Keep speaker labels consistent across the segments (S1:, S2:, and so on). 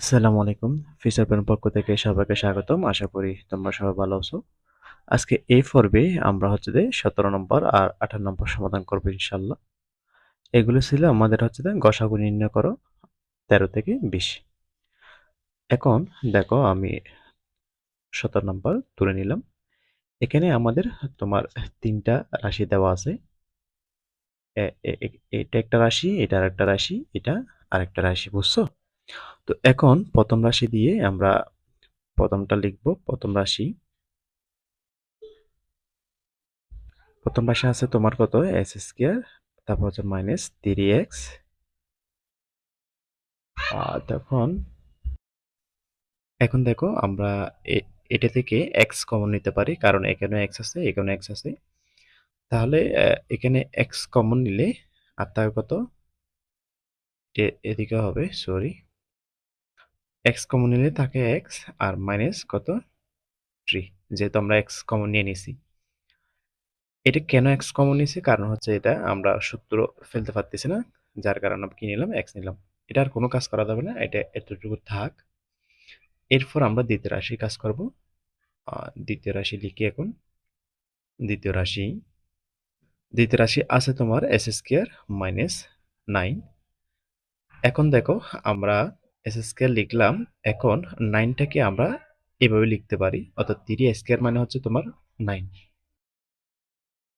S1: আসসালামু আলাইকুম। Feature pen পক্ষ থেকে সবাইকে স্বাগতম। আশা করি তোমরা সবাই ভালো আছো। আজকে এই পর্বে আমরা হচ্ছে যে সতেরো নম্বর আর আঠারো নম্বর সমাধান করব ইনশাল্লাহ এগুলো ছিল আমাদের হচ্ছে যে গসাগু নির্ণয় করো, তেরো থেকে বিশ। এখন দেখো আমি সতেরো নম্বর তুলে নিলাম। এখানে আমাদের তোমার তিনটা রাশি দেওয়া আছে। এটা একটা রাশি, এটা আর একটা রাশি, এটা আরেকটা রাশি, বুঝছ? তো এখন প্রথম রাশি দিয়ে আমরা প্রথমটা লিখব, প্রথম রাশি। প্রথম রাশি আছে তোমার কত? এস স্কোয়ার তারপর হচ্ছে মাইনাস থ্রি এক্স তখন, এখন দেখো আমরা এটা থেকে এক্স কমন নিতে পারি, কারণ এখানে এক্স আছে, এখানে এক্স আছে। তাহলে এখানে এক্স কমন নিলে আর তার কত? এদিকে হবে সরি এক্স কমন নিলে থাকে এক্স আর মাইনাস কত? থ্রি যেহেতু আমরা এক্স কমন নিয়ে নিছি। এটা কেন এক্স কমন নিয়েছি? কারণ হচ্ছে এটা আমরা সূত্র ফেলতে পারতেছি না, যার কারণে কি নিলাম? এক্স নিলাম। এটা আর কোনো কাজ করা যাবে না, এটা এতটুকু থাক। এরপর আমরা দ্বিতীয় রাশি কাজ করব। দ্বিতীয় রাশি লিখি এখন। দ্বিতীয় রাশি। দ্বিতীয় রাশি আছে তোমার এস স্কোয়ার মাইনাস নাইন এখন দেখো, আমরা এস স্কোয়ার লিখলাম, এখন নাইনটাকে আমরা এভাবে লিখতে পারি। অর্থাৎ থ্রি স্কোয়ার মানে হচ্ছে তোমার নাইন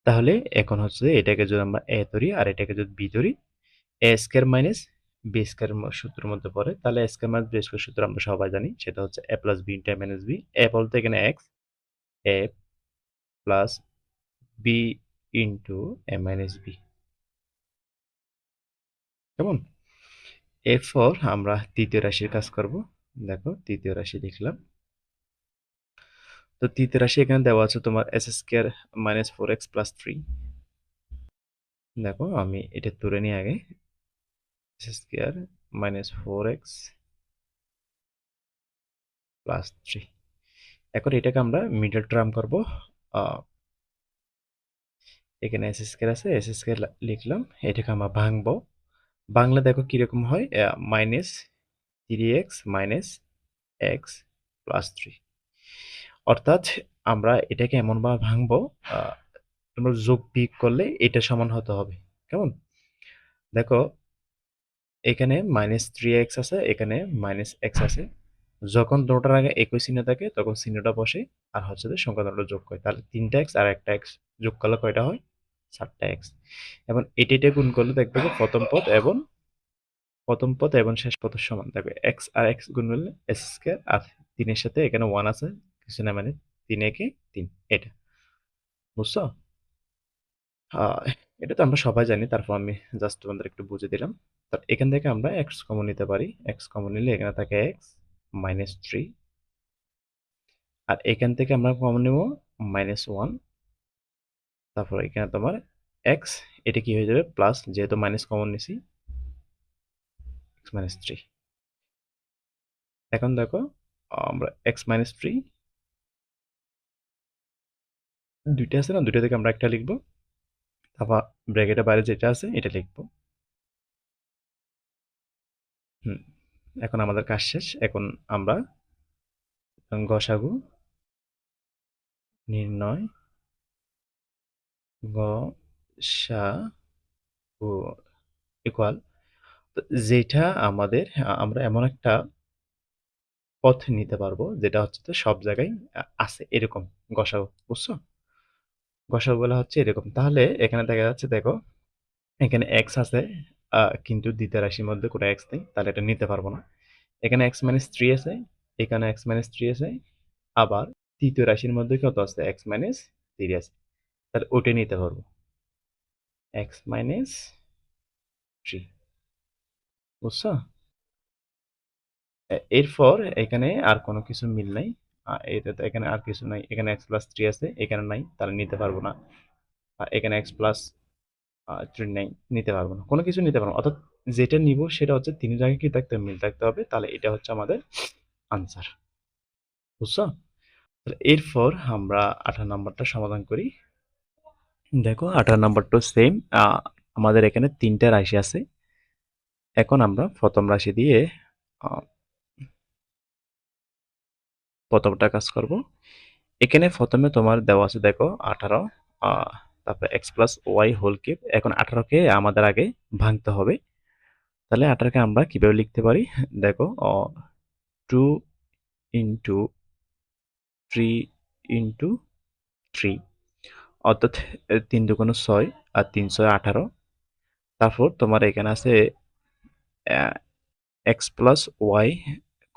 S1: তাহলে এখন হচ্ছে এটাকে যদি আমরা এ ধরি আর এটাকে যদি বি ধরি A square minus B square সূত্রের মধ্যে পড়ে, তাহলে স্কোয়ার মাইনাস বি স্কোয়ার সূত্র আমরা সবাই জানি, সেটা হচ্ছে A plus B into minus B A বলতে এখানে X A plus B into A minus B কেমন? এরপর আমরা তৃতীয় রাশির কাজ করব। দেখো, তৃতীয় রাশি লিখলাম। তো তৃতীয় রাশি এখানে দেওয়া আছে তোমার S square minus four X plus three দেখো, আমি এটা তুলে নিই আগে। S square minus four X plus three এখন এটাকে আমরা মিডল টার্ম করব। এখানে এস স্কোয়ার আছে এস স্কোয়ার লিখলাম। এটাকে আমরা ভাঙবো। বাংলা দেখো কীরকম হয়? Minus three X minus X plus three অর্থাৎ আমরা এটাকে এমনভাবে ভাঙবো তোমরা যোগ বিয়োগ করলে এটা সমান হতে হবে। কেমন? দেখো, এখানে মাইনাস থ্রি এক্স আছে, এখানে মাইনাস এক্স আছে। যখন দুটার আগে একই চিহ্ন থাকে, তখন চিহ্নটা বসে, আর হচ্ছে যে সংখ্যা দুটো যোগ করে। তাহলে তিনটা এক্স আর একটা এক্স যোগ করলে কয়টা হয়? সাতটা এবং এটি গুণ করলে দেখবে প্রথম পদ এবং প্রথম পদ এবং শেষ পদের সমান। দেখবে এক্স আর এক্স গুণ করলে এস স্কোয়ার আর তিনের সাথে এখানে ওয়ান আছে, কিছু না মানে তিন একে তিন, এটা। বুঝছ? এটা তো আমরা সবাই জানি, তারপর আমি জাস্ট তোমাদের একটু বুঝে দিলাম। তার এখান থেকে আমরা এক্স কমন নিতে পারি। এক্স কমন নিলে এখানে থাকে এক্স মাইনাস থ্রি আর এখান থেকে আমরা কমন নেব মাইনাস ওয়ান তারপর এখানে তোমার এক্স এটা কি হয়ে যাবে? প্লাস যেহেতু মাইনাস কমন নিছি। এক্স মাইনাস থ্রি এখন দেখো, আমরা এক্স মাইনাস থ্রি দুইটা আছে না? দুইটা থেকে আমরা একটা লিখব। তারপর ব্র্যাকেটের বাইরে যেটা আছে, এটা লিখব। হুম, এখন আমাদের কাজ শেষ। এখন আমরা গসাগু, নির্ণয় গ, সা ও ইকুয়াল যেটা আমাদের, আমরা এমন একটা পথ নিতে পারব, যেটা হচ্ছে তো সব জায়গায় আছে, এরকম গসাগু, বুঝছ? গসাগু বলা হচ্ছে এরকম। তাহলে এখানে দেখা যাচ্ছে, দেখো, এখানে এক্স আছে কিন্তু দ্বিতীয় রাশির মধ্যে কোনো এক্স নেই, তাহলে এটা নিতে পারব না। এখানে এক্স মাইনাস থ্রি আছে, এখানে এক্স মাইনাস থ্রি আছে, আবার তৃতীয় রাশির মধ্যে কত আছে? এক্স মাইনাস থ্রি আছে। তাহলে ওটা নিতে পারব। এক্স মাইনাস থ্রি বুঝছ? এরপর এখানে আর কোনো কিছু মিল নাই। এটা তো এখানে আর কিছু নাই। এখানে এক্স প্লাস থ্রি আছে, এখানে নাই, তাহলে নিতে পারব না। এখানে এক্স প্লাস থ্রি নাই, নিতে পারব না। কোনো কিছু নিতে পারব অর্থাৎ যেটা নিব সেটা হচ্ছে তিন জায়গায় কি থাকতে মিল থাকতে হবে, তাহলে এটা হচ্ছে আমাদের আনসার বুঝছ? তাহলে এরপর আমরা আঠারো নাম্বারটা সমাধান করি। দেখো, আঠারো নাম্বারটা সেম আমাদের এখানে তিনটা রাশি আছে। এখন আমরা প্রথম রাশি দিয়ে প্রথমটা কাজ করব। এখানে প্রথমে তোমার দেওয়া আছে, দেখো, আঠারো তারপরে X plus Y whole cube এখন আঠারোকে আমাদের আগে ভাঙতে হবে। তাহলে আঠারোকে আমরা কীভাবে লিখতে পারি? দেখো two into three into three অর্থাৎ তিন দুগুণ ছয় আর তিন ছয় আঠারো। তারপর তোমার এখানে আছে এক্স প্লাস ওয়াই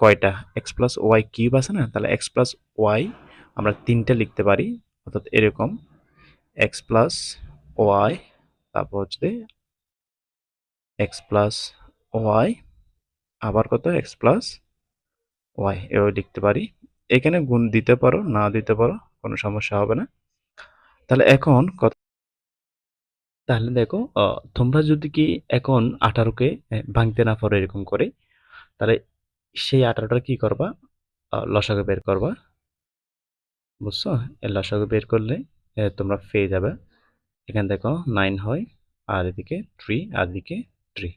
S1: কয়টা? এক্স প্লাস ওয়াই কিউব আছে না? তাহলে এক্স প্লাস ওয়াই আমরা তিনটে লিখতে পারি, অর্থাৎ এরকম। এক্স প্লাস ওয়াই তারপর হচ্ছে এক্স প্লাস ওয়াই আবার কত? এক্স প্লাস ওয়াই এভাবে লিখতে পারি। এখানে গুণ দিতে পারো, না দিতে পারো, কোনো সমস্যা হবে না। তাহলে এখন তাহলে দেখো তোমরা যদি কি এখন আঠারোকে ভাঙতে না পারো এরকম করে, তাহলে সেই আঠারোটা কি করবা? লসাগু বের করবা। বুঝছ? লসাগু বের করলে তোমরা পেয়ে যাবে। এখানে দেখো নাইন হয়, আর এদিকে থ্রি আর এদিকে থ্রি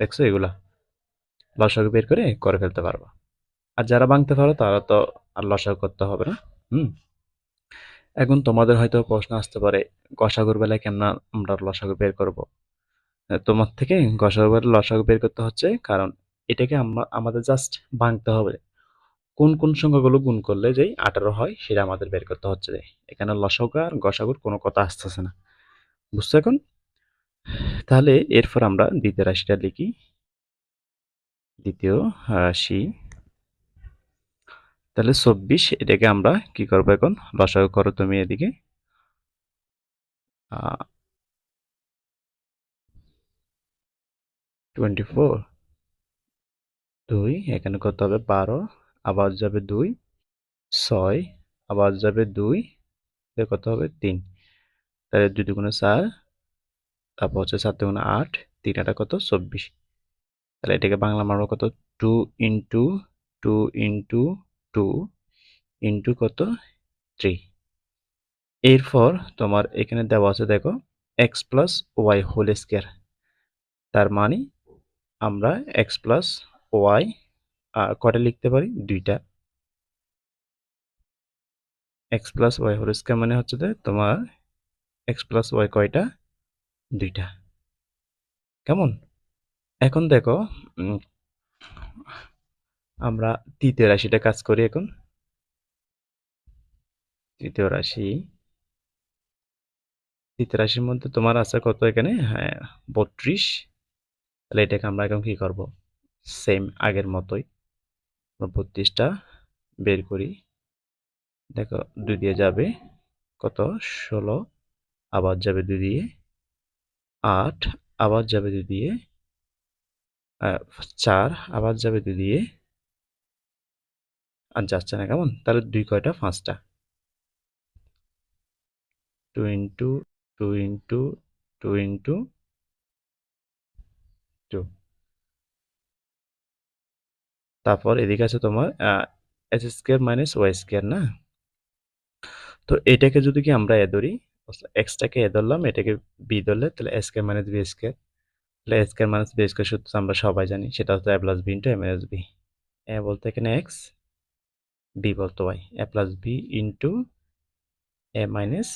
S1: দেখছ এগুলা? লসাগু বের করে করে ফেলতে পারবা। আর যারা ভাঙতে পারো, তারা তো আর লসাগু করতে হবে না। হুম? এখন তোমাদের হয়তো প্রশ্ন আসতে পারে, গসাগুর বেলায় কেমন আমরা লসাগু বের করব? তোমার থেকে গসাগুর লসাগু বের করতে হচ্ছে কারণ এটাকে আমরা, আমাদের জাস্ট ভাঙতে হবে। কোন কোন সংখ্যাগুলো গুণ করলে যেই আঠারো হয় সেটা আমাদের বের করতে হচ্ছে এখানে লসাগু আর গসাগুর কোনো কথা আসতেছে না। বুঝছ এখন? তাহলে এরপর আমরা দ্বিতীয় রাশিটা লিখি। দ্বিতীয় রাশি তাহলে চব্বিশ, এটাকে আমরা কি করব এখন? লসাগু করো তুমি এদিকে। টোয়েন্টি ফোর দুই, এখানে কত হবে বারো, আবার যাবে দুই, ছয়, আবার যাবে দুই কত হবে তিন। তাহলে দুই দুগুণে চার, তারপর হচ্ছে চার দুগুণে আট, তিন আটা কত? চব্বিশ। তাহলে এটাকে বাংলা মারবো কত? Two into two into two into কত? থ্রি। এরপর তোমার এখানে দেওয়া আছে, দেখো, X plus Y whole square. তার মানে আমরা এক্স প্লাস ওয়াই কটা লিখতে পারি? দুইটা। X plus Y whole square মানে হচ্ছে যে তোমার এক্স প্লাস ওয়াই কয়টা? দুইটা। কেমন? এখন দেখো আমরা তৃতীয় রাশিটা কাজ করি এখন। তৃতীয় রাশি। তৃতীয় রাশির মধ্যে তোমার আছে কত এখানে? হ্যাঁ বত্রিশ। তাহলে এটাকে আমরা এখন কি করব? সেম আগের মতোই। বত্রিশটা বের করি। দেখো, দুই দিয়ে যাবে কত? ষোলো। আবার যাবে দুই দিয়ে আট। আবার যাবে দুই দিয়ে চার। আবার যাবে দুই দিয়ে আর যাচ্ছে না কেমন? তাহলে দুই কয়টা? পাঁচটা। Two into two into two into two তারপর এদিকে আছে তোমার S square minus Y square না? তো এটাকে যদি কি আমরা এ ধরি এক্সটাকে এ ধরলাম এটাকে বি ধরলে, তাহলে S square minus B square তাহলে S square minus B square সূত্র আমরা সবাই জানি, সেটা হচ্ছে A plus B into A minus B A বলতে এখানে এক্স বি বলতে Y A plus B into A minus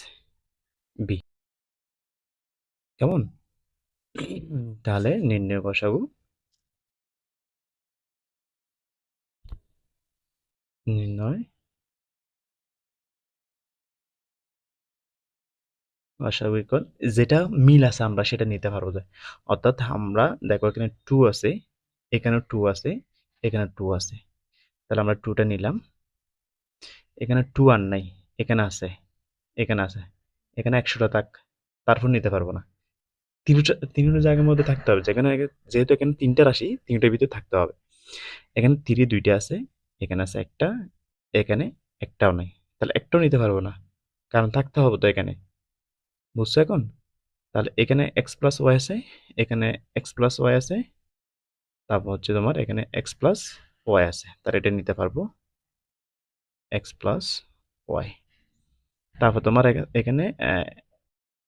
S1: B কেমন? তাহলে নির্ণয় বসাবো। নির্ণয় অস্বাভাবিক যেটা মিল আছে আমরা সেটা নিতে পারব যে, অর্থাৎ আমরা দেখো এখানে টু আছে এখানে টু আছে এখানে টু আছে। তাহলে আমরা টুটা নিলাম। এখানে টু আর নাই, এখানে আছে এখানে আছে, এখানে একশোটা থাক, তারপর নিতে পারব না। তিনটা তিনটা জায়গার মধ্যে থাকতে হবে, যেখানে যেহেতু এখানে তিনটা রাশি, তিনটার ভিতরে থাকতে হবে। এখানে তিরি দুইটা আছে, এখানে আছে একটা, এখানে একটাও নাই, তাহলে একটাও নিতে পারব না, কারণ থাকতে হবে তো এখানে। বুঝছ এখন? তাহলে এখানে এক্স প্লাস ওয়াই আছে, এখানে এক্স প্লাস ওয়াই আছে, তারপর হচ্ছে তোমার এখানে এক্স প্লাস ওয়াই আছে, তাহলে এটা নিতে পারব। এক্স প্লাস ওয়াই তারপর তোমার এখানে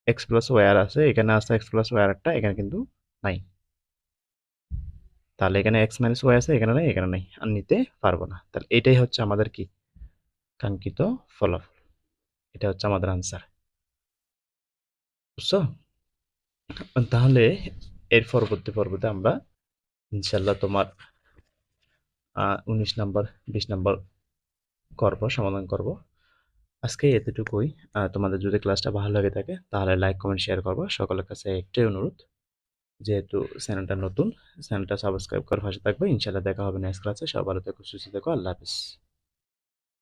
S1: এক্স প্লাস ওয়াই আর আছে, এখানে আছে এক্স প্লাস ওয়াই একটা, এখানে কিন্তু নাই। তাহলে এখানে এক্স মাইনাস ওয়াই আছে, এখানে নাই এখানে নাই, আর নিতে পারব না। তাহলে এটাই হচ্ছে আমাদের কি? কাঙ্ক্ষিত ফলাফল। এটা হচ্ছে আমাদের আনসার বুঝছ? তাহলে এর পরবর্তী পর্বতে আমরা ইনশাল্লাহ তোমার উনিশ নাম্বার, বিশ নাম্বার করব, সমাধান করব। আজকে এতটুকুই। তোমাদের যদি ক্লাসটা ভালো লাগে থাকে, তাহলে লাইক, কমেন্ট শেয়ার করব। সকলের কাছে একটাই অনুরোধ, যেহেতু চ্যানেলটা নতুন, চ্যানেলটা সাবস্ক্রাইব করার পাশে থাকবে। ইনশাল্লাহ দেখা হবে নেক্সট ক্লাসে সব ভালো থেকো, সুস্থ থেকো। আল্লাহ হাফিজ।